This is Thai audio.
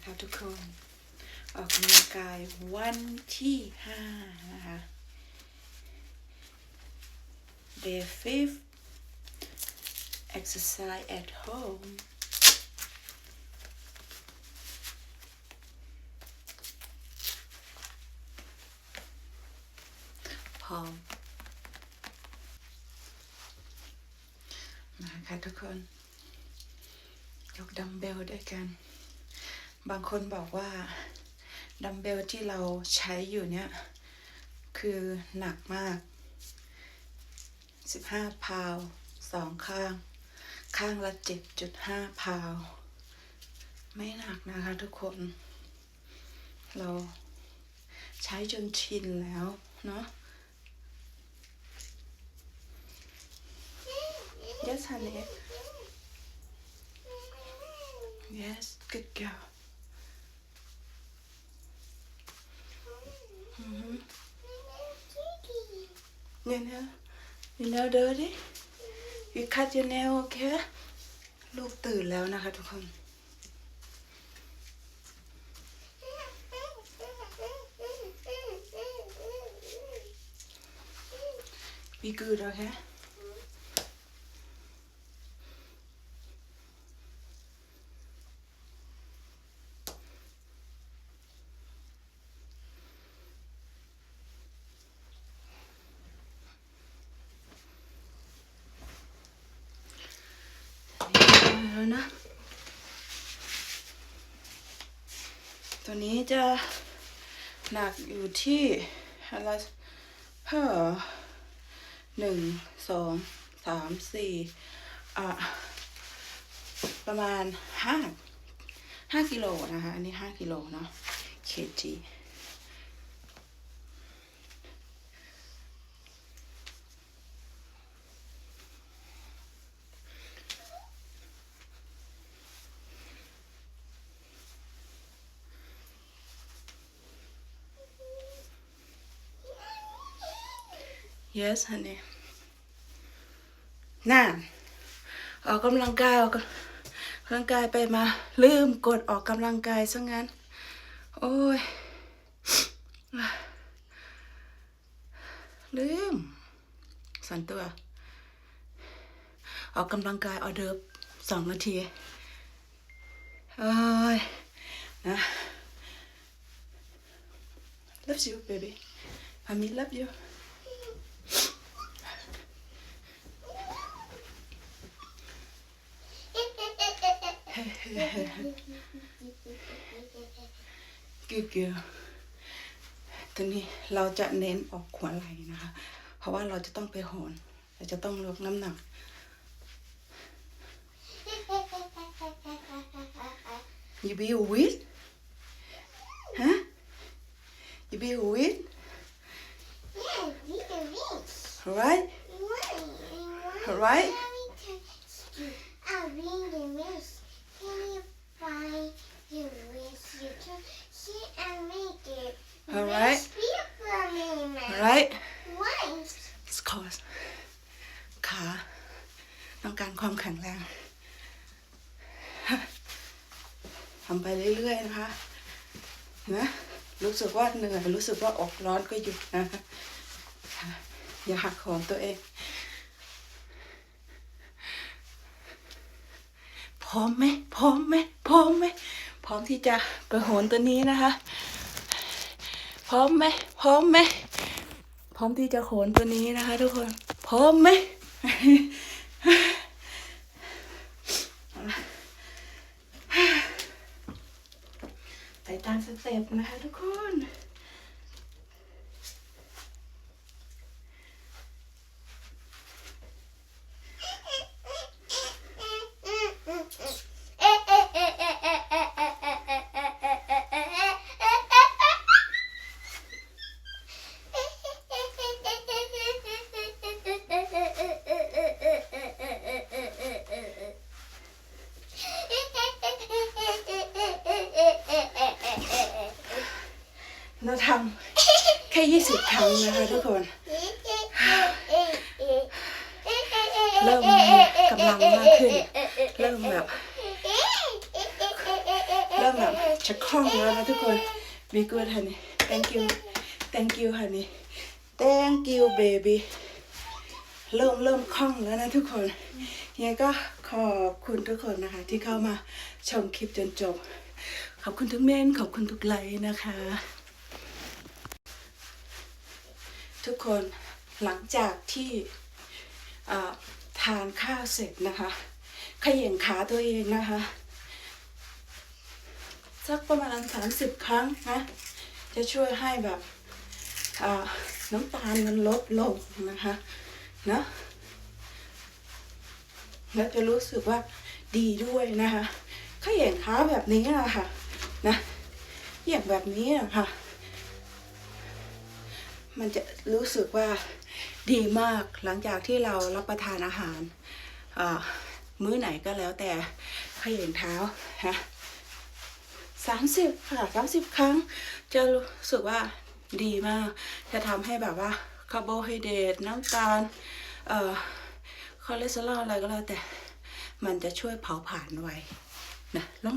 นะคะทุกคน ออกกำลังกายวันที่ห้านะคะ day fifth exercise at home พร้อมมาค่ะทุกคน ยกดัมเบลด้วยกัน บางคนบอกว่าดัมเบลที่เราใช้อยู่เนี่ย คือหนักมาก 15 พาวสองข้าง ข้างละ 7.5 พาว ไม่หนักนะคะทุกคน เราใช้จนชินแล้วเนาะ Yes, honey. Yes, good girl. You know, you know dirty? You cut your nail, okay? ลูกตื่นแล้วนะคะทุกคน Be good, okay? แล้วนะ ตัวนี้จะหนักอยู่ที่อะไรเพ้อหนึ่งสองสามสี่อะประมาณห้าห้ากิโลนะคะ อันนี้ห้ากิโลเนาะ kg yes honey น่าออกกำลังกายออกกำลังกายไปมา ลืมกดออกกำลังกายซะงั้น โอ้ย ลืม สันตัว ออกกำลังกายออเดิร์ฟสองนาที โอ้ย นะ love you baby พามี love you เกี่ยวๆทีนี้เราจะเน้นออกหัวไหล่นะคะ เพราะว่าเราจะต้องไปโหนเราจะต้องลดน้ำหนักยูบิวิดฮะยูบิวิดรัตรัต You be a wit? Huh? You be a wit? Alright? Alright? Alright? Alright? It's cause ขาต้องการความแข็งแรงทำไปเรื่อยๆนะคะเห็นะรู้สึกว่าเหนื่อยรู้สึกว่าอกร้อนก็หยุดนะคะอย่าหักโหมตัวเอง พร้อมไหมพร้อมไหมพร้อมไหมพร้อมที่จะไปโหนตัวนี้นะคะ พร้อมไหมพร้อมไหมพร้อมที่จะโหนตัวนี้นะคะ ทุกคนพร้อมไหมไปตามสเต็ปนะคะทุกคน ค่ยี่สิบครั้งนะคะทุกคน เริ่มกำลังมากขึ้น เริ่มแบบ เริ่มแบบจะคล่องแล้วนะทุกคน be good honey thank you thank you honey thank you baby เริ่มเริ่มคล่องแล้วนะทุกคนยังไงก็ขอบคุณทุกคนนะคะ ที่เข้ามาชมคลิปจนจบ ขอบคุณทุกเมนขอบคุณทุกไลค์นะคะ ทุกคนหลังจากที่ทานข้าวเสร็จนะคะขย่งขาตัวเองนะคะสักประมาณสามสิบครั้งนะจะช่วยให้แบบน้ำตาลมันลดลงนะคะเนาะแล้วจะรู้สึกว่าดีด้วยนะคะขย่งขาแบบนี้นะคะนะอย่างแบบนี้นะคะ มันจะรู้สึกว่าดีมากหลังจากที่เรารับประทานอาหารมื้อไหนก็แล้วแต่ขย่งเท้านะสามสิบค่ะสามสิบครั้ง จะรู้สึกว่าดีมาก จะทำให้แบบว่าคาร์โบไฮเดรตน้ำตาลเอ่อคอเลสเตอรอลอะไรก็แล้วแต่ มันจะช่วยเผาผลาญไวนะลอง